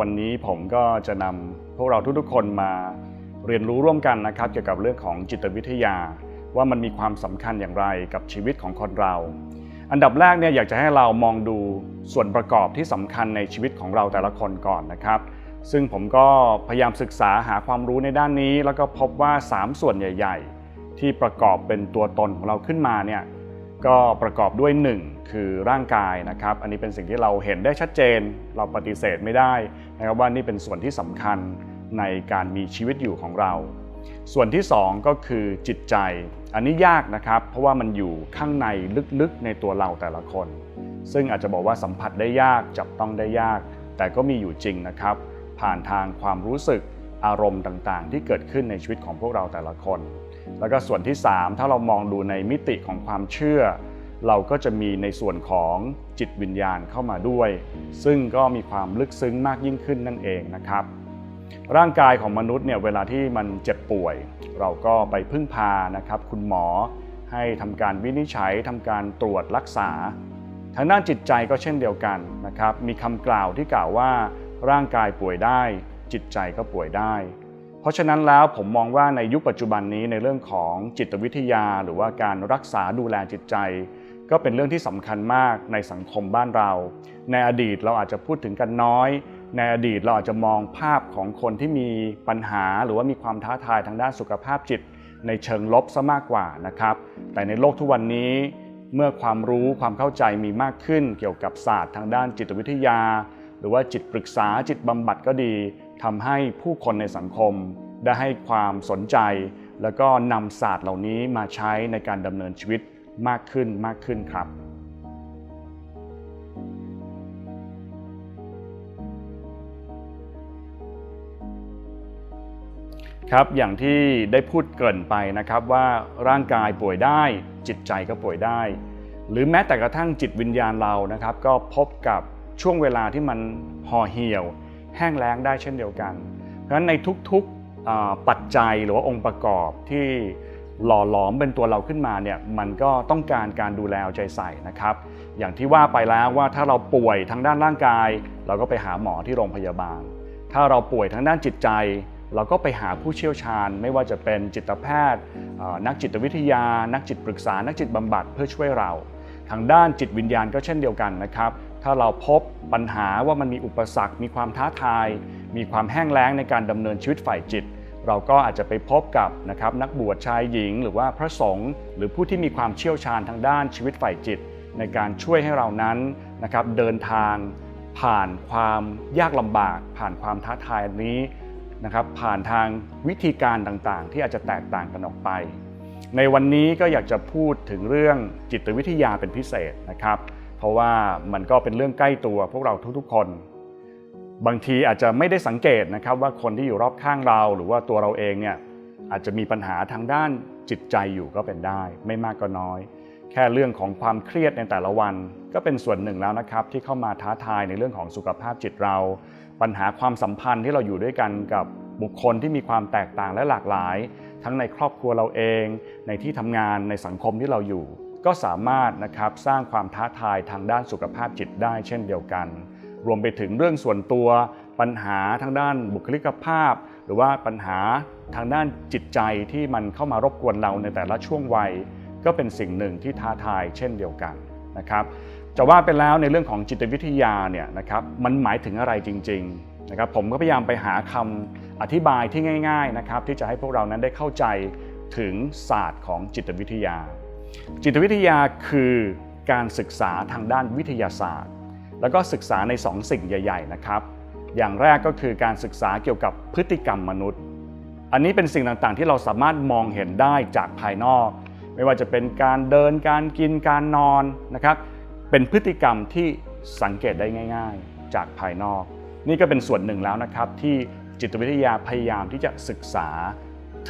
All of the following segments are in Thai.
วันนี้ผมก็จะนำพวกเราทุกๆคนมาเรียนรู้ร่วมกันนะครับ เกี่ยวกับเรื่องของจิตวิทยา ว่ามันมีความสำคัญอย่างไรกับชีวิตของคนเรา อันดับแรกเนี่ยอยากจะให้เรามองดูส่วนประกอบที่สำคัญในชีวิตของเราแต่ละคนก่อนนะครับ ซึ่งผมก็พยายามศึกษาหาความรู้ในด้านนี้ แล้วก็พบว่า 3 ส่วนใหญ่ ๆ ที่ประกอบเป็นตัวตนของเราขึ้นมาเนี่ย ก็ประกอบด้วย 1 คือร่างกายนะครับ อันนี้เป็นสิ่งที่เราเห็นได้ชัดเจน เราปฏิเสธไม่ได้นะครับว่านี่เป็นส่วนที่สำคัญในการมีชีวิตอยู่ของเรา ส่วนที่ 2 ก็คือจิตใจ อันนี้ยากนะครับ เพราะว่ามันอยู่ข้างในลึกๆในตัวเราแต่ละคน ซึ่งอาจจะบอกว่าสัมผัสได้ยากจับต้องได้ยาก แต่ก็มีอยู่จริงนะครับ ผ่านทางความรู้สึกอารมณ์ต่างๆ ที่เกิดขึ้นในชีวิตของพวกเราแต่ละคน แล้วก็ส่วนที่ 3 ถ้าเรามองดูในมิติของความเชื่อ เราก็จะมีในส่วนของจิตวิญญาณเข้ามาด้วย ซึ่งก็มีความลึกซึ้งมากยิ่งขึ้นนั่นเองนะครับ ร่างกายของมนุษย์เนี่ยเวลาที่มันเจ็บป่วย เราก็ไปพึ่งพานะครับ คุณหมอให้ทำการวินิจฉัยทำการตรวจรักษา ทางด้านจิตใจก็เช่นเดียวกันนะครับ มีคำกล่าวที่กล่าวว่า ร่างกายป่วยได้ จิตใจก็ป่วยได้ เพราะฉะนั้นแล้วผมมองว่าในยุคปัจจุบันนี้ในเรื่องของจิตวิทยา หรือว่าการรักษาดูแลจิตใจ ก็เป็นเรื่องที่สำคัญมากในสังคมบ้านเรา ในอดีตเราอาจจะพูดถึงกันน้อย ในอดีตเราอาจจะมองภาพของคนที่มีปัญหา หรือว่ามีความท้าทายทางด้านสุขภาพจิต ในเชิงลบซะมากกว่านะครับ แต่ในโลกทุกวันนี้เมื่อความรู้ความเข้าใจมีมากขึ้นเกี่ยวกับศาสตร์ทางด้านจิตวิทยา หรือว่าจิตปรึกษาจิตบำบัดก็ดี ทำให้ผู้คนในสังคมได้ให้ความสนใจ แล้วก็นำศาสตร์เหล่านี้มาใช้ในการดำเนินชีวิตมากขึ้นมากขึ้นครับครับอย่างที่ได้พูดเกินไปนะครับว่าร่างกายป่วยได้จิตใจก็ป่วยได้ หรือแม้แต่กระทั่งจิตวิญญาณเรานะครับ ก็พบกับช่วงเวลาที่มันห่อเหี่ยว ห้งแล้งได้เช่นเดียวกัน เพราะฉะนั้นในทุกๆปัจจัยหรือว่าองค์ประกอบที่หล่อหลอมเป็นตัวเราขึ้นมาเนี่ยมันก็ต้องการการดูแลเอาใจใส่นะครับ อย่างที่ว่าไปแล้วว่าถ้าเราป่วยทางด้านร่างกาย เราก็ไปหาหมอที่โรงพยาบาล ถ้าเราป่วยทางด้านจิตใจ เราก็ไปหาผู้เชี่ยวชาญ ไม่ว่าจะเป็นจิตแพทย์ นักจิตวิทยา นักจิตปรึกษา นักจิตบำบัดเพื่อช่วยเรา ทางด้านจิตวิญญาณก็เช่นเดียวกันนะครับ ถ้าเราพบปัญหาว่ามันมีอุปสรรค มีความท้าทาย มีความแห้งแล้งในการดำเนินชีวิตฝ่ายจิต เราก็อาจจะไปพบกับนะครับนักบวชชายหญิง หรือว่าพระสงฆ์หรือผู้ที่มีความเชี่ยวชาญทางด้านชีวิตฝ่ายจิต ในการช่วยให้เรานั้นนะครับเดินทางผ่านความยากลำบาก ผ่านความท้าทายนี้นะครับผ่านทางวิธีการต่างๆ ที่อาจจะแตกต่างกันออกไป ในวันนี้ก็อยากจะพูดถึงเรื่องจิตวิทยาเป็นพิเศษนะครับ เพราะว่ามันก็เป็นเรื่องใกล้ตัวพวกเราทุกๆคน บางทีอาจจะไม่ได้สังเกตนะครับว่าคนที่อยู่รอบข้างเราหรือว่าตัวเราเองเนี่ยอาจจะมีปัญหาทางด้านจิตใจอยู่ก็เป็นได้ ไม่มากก็น้อย แค่เรื่องของความเครียดในแต่ละวัน ก็เป็นส่วนหนึ่งแล้วนะครับที่เข้ามาท้าทายในเรื่องของสุขภาพจิตเรา ปัญหาความสัมพันธ์ที่เราอยู่ด้วยกันกับบุคคลที่มีความแตกต่างและหลากหลาย ทั้งในครอบครัวเราเอง ในที่ทำงานในสังคมที่เราอยู่ ก็สามารถนะครับสร้างความท้าทายทางด้านสุขภาพจิตได้เช่นเดียวกัน รวมไปถึงเรื่องส่วนตัวปัญหาทางด้านบุคลิกภาพ หรือว่าปัญหาทางด้านจิตใจที่มันเข้ามารบกวนเราในแต่ละช่วงวัย ก็เป็นสิ่งหนึ่งที่ท้าทายเช่นเดียวกันนะครับจะว่าไปแล้วในเรื่องของจิตวิทยาเนี่ยนะครับมันหมายถึงอะไรจริงๆนะครับผมก็พยายามไปหาคำอธิบายที่ง่าย ๆนะครับ ที่จะให้พวกเรานั้นได้เข้าใจถึงศาสตร์ของจิตวิทยา จิตวิทยาคือการศึกษาทางด้านวิทยาศาสตร์ แล้วก็ศึกษาใน2สสิ่งใหญ่ ๆ นะครับ อย่างแรกก็คือการศึกษาเกี่ยวกับพฤติกรรมมนุษย์ อันนี้เป็นสิ่งต่างๆ ที่เราสามารถมองเห็นได้จากภายนอก ไม่ว่าจะเป็นการเดินการกินการนอนนะครับ เป็นพฤติกรรมที่สังเกตได้ง่าย ๆ จากภายนอก นี่ก็เป็นส่วนหนึ่งแล้วนะครับที่จิตวิทยาพยายามที่จะศึกษา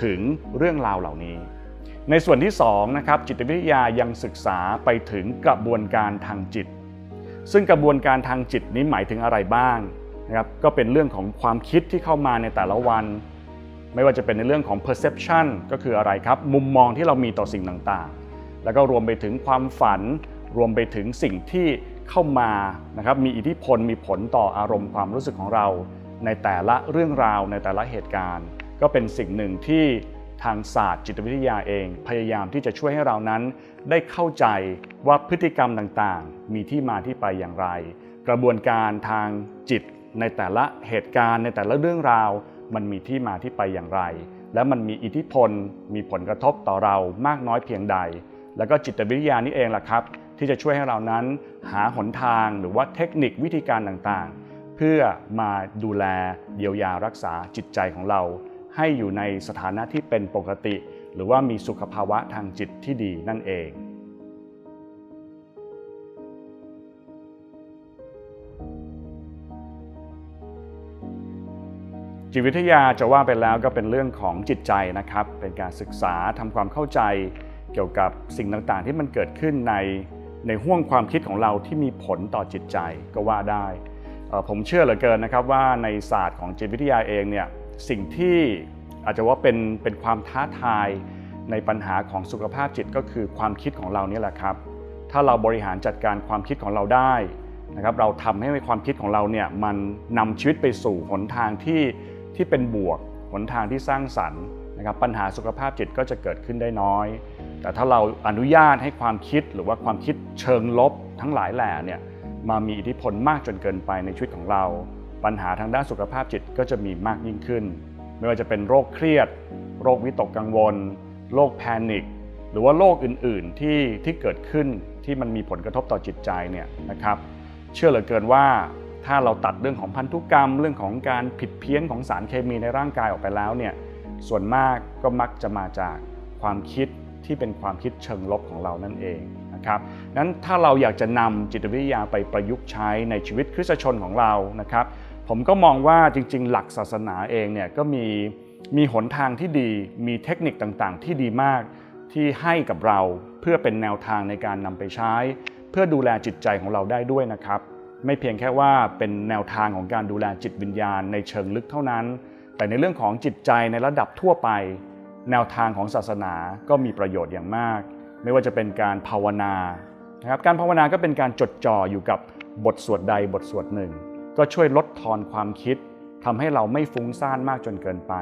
ถึงเรื่องราวเหล่านี้ ในส่วนที่2นะครับจิตวิทยายังศึกษาไปถึงกระบวนการทางจิต ซึ่งกระบวนการทางจิตนี้หมายถึงอะไรบ้างนะครับก็เป็นเรื่องของความคิดที่เข้ามาในแต่ละวัน ไม่ว่าจะเป็นในเรื่องของ perception ก็คืออะไรครับ มุมมองที่เรามีต่อสิ่งต่างๆ แล้วก็รวมไปถึงความฝัน รวมไปถึงสิ่งที่เข้ามานะครับมีอิทธิพลมีผลต่ออารมณ์ความรู้สึกของเรา ในแต่ละเรื่องราวในแต่ละเหตุการณ์ ก็เป็นสิ่งหนึ่งที่ ทางศาสตร์จิตวิทยาเอง พยายามที่จะช่วยให้เรานั้น ได้เข้าใจว่าพฤติกรรมต่างๆ มีที่มาที่ไปอย่างไร กระบวนการทางจิตในแต่ละเหตุการณ์ในแต่ละเรื่องราว มันมีที่มาที่ไปอย่างไร และมันมีอิทธิพล มีผลกระทบต่อเรามากน้อยเพียงใด แล้วก็จิตวิทยานี่เองล่ะครับ ที่จะช่วยให้เรานั้นหาหนทางหรือว่าเทคนิควิธีการต่างๆ เพื่อมาดูแลเยียวยารักษาจิตใจของเรา ให้อยู่ในสถานะที่เป็นปกติ หรือว่ามีสุขภาวะทางจิตที่ดีนั่นเองจิตวิทยาจะว่าไปแล้วก็เป็นเรื่องของจิตใจนะครับ เป็นการศึกษาทำความเข้าใจ เกี่ยวกับสิ่งต่างๆ ที่มันเกิดขึ้นในในห่วงความคิดของเราที่มีผลต่อจิตใจก็ว่าได้ ผมเชื่อเหลือเกินนะครับว่าในศาสตร์ของจิตวิทยาเองเนี่ย สิ่งที่อาจจะว่าเป็นเป็นความท้าทายในปัญหาของสุขภาพจิตก็คือความคิดของเราเนี่ยแหละครับ ถ้าเราบริหารจัดการความคิดของเราได้นะครับ เราทำให้ความคิดของเราเนี่ยมันนำชีวิตไปสู่หนทางที่ที่เป็นบวกหนทางที่สร้างสรรค์นะครับ ปัญหาสุขภาพจิตก็จะเกิดขึ้นได้น้อย แต่ถ้าเราอนุญาตให้ความคิดหรือว่าความคิดเชิงลบทั้งหลายแหล่เนี่ยมามีอิทธิพลมากจนเกินไปในชีวิตของเรา ปัญหาทางด้านสุขภาพจิตก็จะมีมากยิ่งขึ้น ไม่ว่าจะเป็นโรคเครียด โรควิตกกังวล โรคแพนิคหรือว่าโรคอื่นๆที่ที่เกิดขึ้นที่มันมีผลกระทบต่อจิตใจเนี่ยนะครับ เชื่อเหลือเกินว่าถ้าเราตัดเรื่องของพันธุกรรม เรื่องของการผิดเพี้ยนของสารเคมีในร่างกายออกไปแล้วเนี่ยส่วนมากก็มักจะมาจากความคิดที่เป็นความคิดเชิงลบของเรานั่นเองนะครับนั้นถ้าเราอยากจะนำจิตวิทยาไปประยุกต์ใช้ในชีวิตคริสตชนของเรานะครับ ผมก็มองว่าจริง ๆ หลักศาสนาเองเนี่ยก็มีมีหนทางที่ดี มีเทคนิคต่างๆ ที่ดีมากที่ให้กับเราเพื่อเป็นแนวทางในการนำไปใช้ เพื่อดูแลจิตใจของเราได้ด้วยนะครับ ไม่เพียงแค่ว่าเป็นแนวทางของการดูแลจิตวิญญาณในเชิงลึกเท่านั้น แต่ในเรื่องของจิตใจในระดับทั่วไป แนวทางของศาสนาก็มีประโยชน์อย่างมาก ไม่ว่าจะเป็นการภาวนานะครับการภาวนาก็เป็นการจดจ่ออยู่กับบทสวดใดบทสวดหนึ่ง ก็ช่วยลดทอนความคิดทำให้เราไม่ฟุ้งซ่านมากจนเกินไป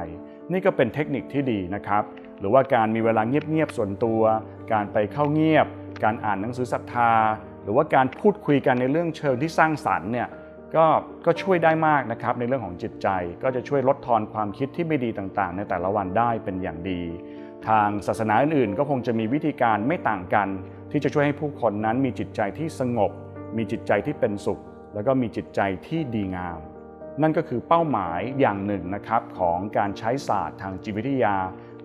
นี่ก็เป็นเทคนิคที่ดีนะครับ หรือว่าการมีเวลาเงียบๆส่วนตัว การไปเข้าเงียบ การอ่านหนังสือศรัทธา หรือว่าการพูดคุยกันในเรื่องเชิงที่สร้างสรรค์เนี่ยก็ก็ช่วยได้มากนะครับในเรื่องของจิตใจ ก็จะช่วยลดทอนความคิดที่ไม่ดีต่างๆ ในแต่ละวันได้เป็นอย่างดี ทางศาสนาอื่นๆ ก็คงจะมีวิธีการไม่ต่างกัน ที่จะช่วยให้ผู้คนนั้นมีจิตใจที่สงบ มีจิตใจที่เป็นสุข แล้วก็มีจิตใจที่ดีงาม นั่นก็คือเป้าหมายอย่างหนึ่งนะครับของการใช้ศาสตร์ทางจิตวิทยา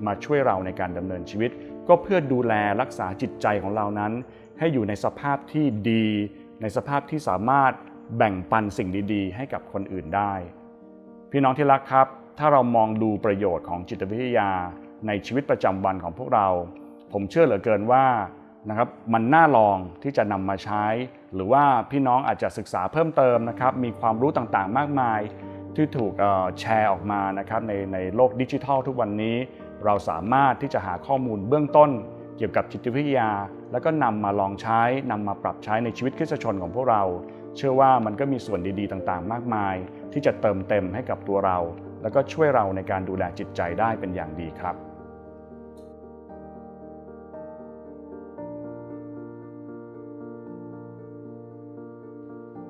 มาช่วยเราในการดำเนินชีวิต ก็เพื่อดูแลรักษาจิตใจของเรานั้น ให้อยู่ในสภาพที่ดี ในสภาพที่สามารถแบ่งปันสิ่งดีๆ ให้กับคนอื่นได้ พี่น้องที่รักครับ ถ้าเรามองดูประโยชน์ของจิตวิทยา ในชีวิตประจำวันของพวกเรา ผมเชื่อเหลือเกินว่า นะครับมันน่าลองที่จะนำมาใช้ หรือว่าพี่น้องอาจจะศึกษาเพิ่มเติมนะครับมีความรู้ต่างๆ มากมาย ที่ถูกแชร์ออกมานะครับในในโลกดิจิทัลทุกวันนี้ เราสามารถที่จะหาข้อมูลเบื้องต้น เกี่ยวกับจิตวิทยา แล้วก็นำมาลองใช้นำมาปรับใช้ในชีวิตคริสชนของพวกเรา เชื่อว่ามันก็มีส่วนดีๆ ต่างๆ มากมาย ที่จะเติมเต็มให้กับตัวเรา แล้วก็ช่วยเราในการดูแลจิตใจได้เป็นอย่างดีครับ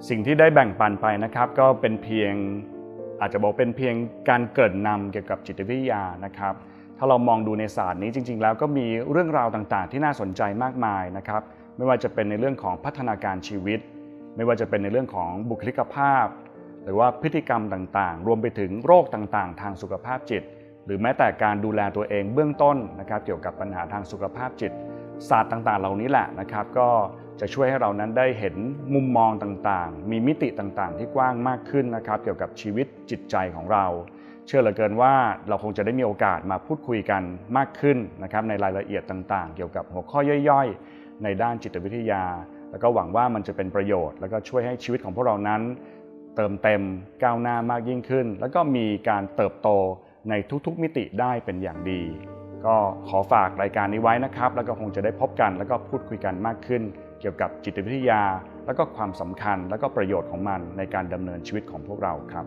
สิ่งที่ได้แบ่งปันไปนะครับก็เป็นเพียงอาจจะบอกเป็นเพียงการเกริ่นนำเกี่ยวกับจิตวิทยานะครับ ถ้าเรามองดูในศาสตร์นี้จริง ๆ แล้วก็มีเรื่องราวต่างๆ ที่น่าสนใจมากมายนะครับ ไม่ว่าจะเป็นในเรื่องของพัฒนาการชีวิต ไม่ว่าจะเป็นในเรื่องของบุคลิกภาพ หรือว่าพฤติกรรมต่างๆ รวมไปถึงโรคต่างๆ ทางสุขภาพจิต หรือแม้แต่การดูแลตัวเองเบื้องต้นนะครับ เกี่ยวกับปัญหาทางสุขภาพจิต ศาสตร์ต่างๆ เหล่านี้แหละนะครับ ก็ จะช่วยให้เรานั้นได้เห็นมุมมองต่างๆ มีมิติต่างๆ ที่กว้างมากขึ้นนะครับเกี่ยวกับชีวิตจิตใจของเรา เชื่อเหลือเกินว่าเราคงจะได้มีโอกาสมาพูดคุยกันมากขึ้นนะครับในรายละเอียดต่างๆ เกี่ยวกับหัวข้อย่อยๆ ในด้านจิตวิทยา แล้วก็หวังว่ามันจะเป็นประโยชน์ แล้วก็ช่วยให้ชีวิตของพวกเรานั้น เติมเต็มก้าวหน้ามากยิ่งขึ้น แล้วก็มีการเติบโตในทุกๆมิติได้เป็นอย่างดี ก็ก็ขอฝากรายการนี้ไว้นะครับ แล้วก็คงจะได้พบกันแล้วก็พูดคุยกันมากขึ้น เกี่ยวกับจิตวิทยา และก็ความสำคัญและก็ประโยชน์ของมันในการดำเนินชีวิตของพวกเราครับ